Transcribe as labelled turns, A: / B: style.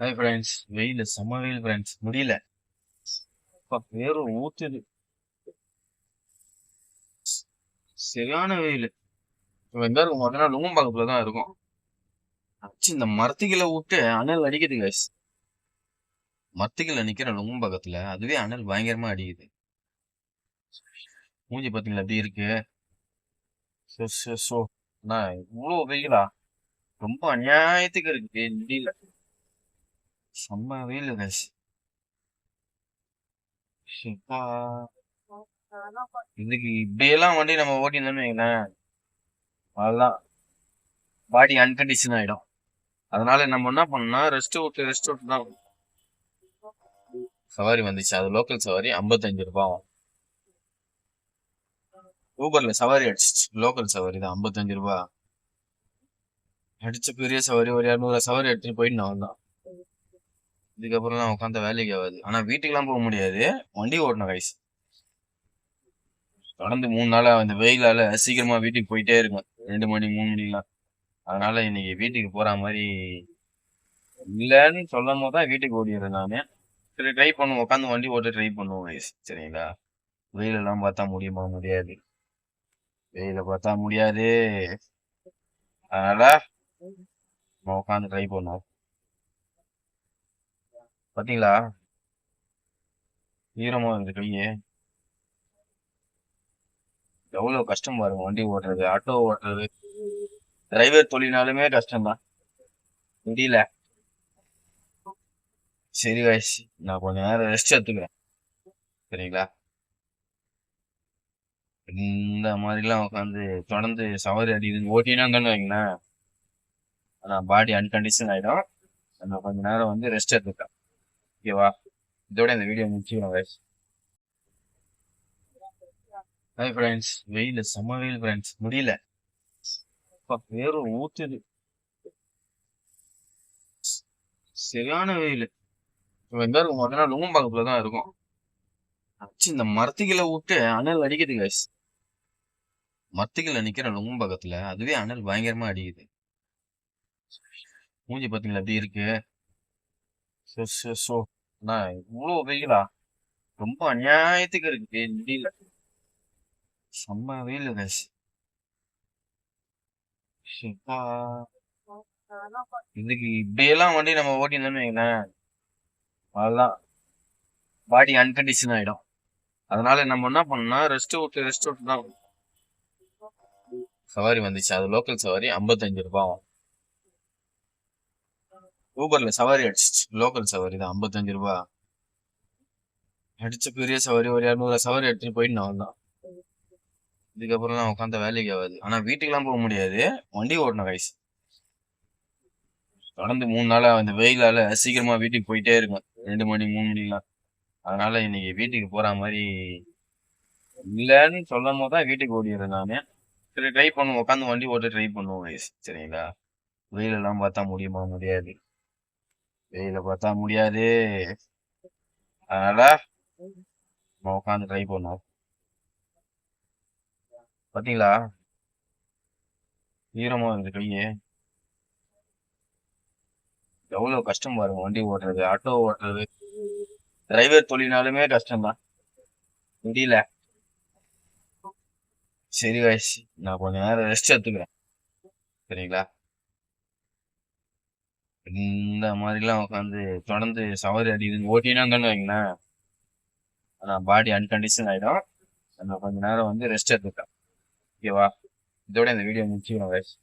A: Hi friends வெயில் செம்ம வெயில் ஃப்ரெண்ட்ஸ் முடியல. இப்போ பேர் ஊத்துது. சரியான வெயில். இப்போ எங்கே இருக்கும் பார்த்தீங்கன்னா பக்கத்தில் தான் இருக்கும். அச்சு இந்த மரத்துக்கில விட்டு அனல் அடிக்குது guys. மரத்துக்கில நிக்கிற பக்கத்தில் அதுவே அனல் பயங்கரமாக அடிக்குது. மூஞ்சி பார்த்தீங்களா எப்படி இருக்கு. So so so. அண்ணா இவ்வளோ வெயிலா? ரொம்ப அநியாயத்துக்கு இருக்கு. முடியல செம்ம வெயில் guys. இதுக்கு இப்படியெல்லாம் வண்டி நம்ம ஓட்டினோம்னு வைங்களேன். அதுதான் பாடி அன்கண்டிஷன் ஆகிடும் அதனால நம்ம என்ன பண்ணோம்னா ரெஸ்ட் விட்டு ரெஸ்ட் விட்டு தான் சவாரி வந்துச்சு. அது லோக்கல் சவாரி ஐம்பத்தஞ்சு ரூபாய் ஊபர்ல சவாரி அடிச்சிச்சு. லோக்கல் சவாரி தான் ஐம்பத்தஞ்சு ரூபா அடிச்ச பெரிய சவாரி ஒரு இரநூறு சவாரி எடுத்துட்டு போயிட்டு நான் வந்தான் இதுக்கப்புறம் உட்காந்து வேலைக்கு ஆகாது. ஆனா வீட்டுக்கெல்லாம் போக முடியாது. வண்டி ஓட்டணும் கைஸ் தொடர்ந்து மூணு நாளா அந்த வெயிலால சீக்கிரமா வீட்டுக்கு போயிட்டே இருக்கும் ரெண்டு மணி மூணு மணிலாம் அதனால இன்னைக்கு வீட்டுக்கு போற மாதிரி இல்லைன்னு சொல்லும் போது தான் வீட்டுக்கு ஓடிடுறேன் நானு. சரி ட்ரை பண்ணுவோம். உட்காந்து வண்டி ஓட்ட ட்ரை பண்ணுவோம் கைஸ் சரிங்களா? வெயிலெல்லாம் பார்த்தா முடியுமா? முடியாது. வெயில பார்த்தா முடியாது. அதனால நம்ம உட்காந்து ட்ரை பண்ணுவோம். பார்த்தீங்களா ஈரமா இருந்த கையே. எவ்வளோ கஷ்டம் பாருங்க வண்டி ஓட்டுறது ஆட்டோ ஓட்டுறது. டிரைவர் கஷ்டம் கஷ்டம்தான். முடியல. சரி வயசு நான் கொஞ்ச நேரம் ரெஸ்ட் எடுத்துக்கிறேன். சரிங்களா? இந்த மாதிரிலாம் உட்காந்து தொடர்ந்து சவாரி அடிக்குது ஓட்டினா தானே வைங்களேன். ஆனால் பாடி அன்கண்டிஷன் ஆகிடும் நம்ம கொஞ்ச நேரம் வந்து ரெஸ்ட் எடுத்துக்கலாம். ஓகேவா? இதோட இந்த வீடியோ முடிச்சுக்கணும் கைஸ் ஹாய் ஃப்ரெண்ட்ஸ் வெயில் செம்ம வெயில் ஃப்ரெண்ட்ஸ் முடியல. அப்பா, வேர்வை ஊத்துது. சரியான வெயில். இப்போ எங்க இருக்கும் பார்த்தீங்கன்னா லுங்கம்பாக்கத்துல தான் இருக்கும். அச்சு இந்த மரத்துக்கில விட்டு அனல் அடிக்குது கைஸ் மரத்துக்கில நிக்கிற லுங்கம்பாக்கத்துல அதுவே அனல் பயங்கரமா அடிக்குது. மூஞ்சி பாத்தீங்களா எப்படி இருக்கு? So so so. அண்ணா இவ்வளோ வெயிலா? ரொம்ப அநியாயத்துக்கு இருக்கு. முடியல. செம்ம வெயில் guys. இதுக்கு இப்படியெல்லாம் வண்டி நம்ம ஓட்டினோம்னு வைங்களேன் அதுதான் பாடி அன்கண்டிஷன் ஆயிடும். அதனால நம்ம என்ன பண்ணோம்னா ரெஸ்ட் விட்டு ரெஸ்ட் விட்டு தான் சவாரி வந்துச்சு. அது லோக்கல் சவாரி ஐம்பத்தஞ்சு ரூபாய். ஊபர்ல சவாரி அடிச்சிச்சு. லோக்கல் சவாரி தான். ஐம்பத்தஞ்சு ரூபா. அடிச்ச பெரிய சவாரி ஒரு இரநூறு சவாரி எடுத்துட்டு போயிட்டு நான் வந்தான். இதுக்கப்புறம் நான் உட்காந்த வேலைக்கு ஆகாது. ஆனா வீட்டுக்கெல்லாம் போக முடியாது. வண்டி ஓட்டணும் கைஸ் தொடர்ந்து மூணு நாளா அந்த வெயிலால சீக்கிரமா வீட்டுக்கு போயிட்டே இருக்கும் ரெண்டு மணி மூணு மணிலாம் அதனால இன்னைக்கு வீட்டுக்கு போற மாதிரி இல்லைன்னு சொல்லும் போது தான் வீட்டுக்கு ஓடிடுறேன் நான். சரி ட்ரை பண்ணுவோம். உட்காந்து வண்டி ஓட்ட ட்ரை பண்ணுவோம் கைஸ் சரிங்களா? வெயிலெல்லாம் பார்த்தா முடியுமா முடியாது. வெயில பார்த்தா முடியாது அதனால நம்ம உட்காந்து ட்ரை பண்ணோம் பாத்தீங்களா ஈரமாக இருந்த கையே எவ்வளவு கஷ்டம் பாருங்க வண்டி ஓட்டுறது ஆட்டோ ஓட்டுறது டிரைவர் தொழில்னாலுமே கஷ்டம்தான் முடியல சரி வயசு நான் கொஞ்ச நேரம் ரெஸ்ட் எடுத்துக்கிறேன் சரிங்களா இந்த மாதிரிலாம் உட்காந்து தொடர்ந்து சவாரி அடிக்குது ஓட்டினா தானே வைங்களேன். ஆனால் பாடி அன்கண்டிஷன் ஆகிடும் நம்ம கொஞ்ச நேரம் வந்து ரெஸ்ட் எடுத்துக்கலாம். ஓகேவா இதோட இந்த வீடியோ முடிச்சுக்கணும் வயசு